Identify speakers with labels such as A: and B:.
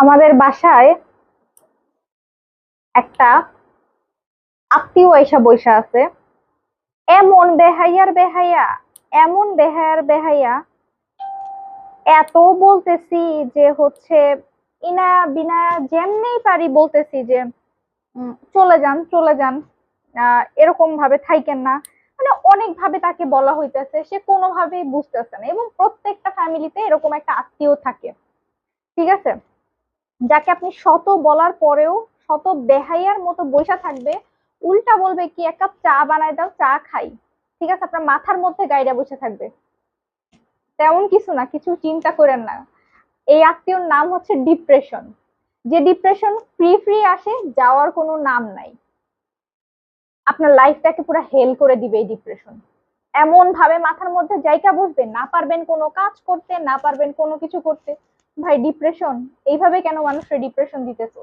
A: আমাদের বাসায় একটা আত্মীয় এসা বৈশা আছে। এমন বেহাইয়ার বেহাইয়া, এমন বেহায়ার বেহাইয়া। এত বলতেছি যে হচ্ছে ইনা বিনা যেমনেই পারি বলতেছি যে চলে যান চলে যান। এরকম ভাবে থাইকেন না। মানে অনেক ভাবে তাকে বলা হইতেছে, সে কোনোভাবেই বুঝতেছে না। এবং প্রত্যেকটা ফ্যামিলিতে এরকম একটা আত্মীয় থাকে। ঠিক আছে? যাকে আপনি শত বলার পরেও, শত বেহাইয়ার মতো বসে থাকবে, উল্টা বলবে কি, এক কাপ চা বানায় দাও, চা খাই। ঠিক আছে, আপনার মাথার মধ্যে গাইডা বসে থাকবে। তেমন কিছু না, কিছু চিন্তা করেন না। এই আত্মীয়র নাম হচ্ছে ডিপ্রেশন। যে ডিপ্রেশন ফ্রি ফ্রি আসে, যাওয়ার কোনো নাম নাই। আপনার লাইফটাকে পুরো হেল করে দিবে এই ডিপ্রেশন। এমন ভাবে মাথার মধ্যে জায়গা বসবে, না পারবেন কোনো কাজ করতে, না পারবেন কোনো কিছু করতে। ভাই ডিপ্রেশন এইভাবে কেন মানুষের ডিপ্রেশন দিতেছ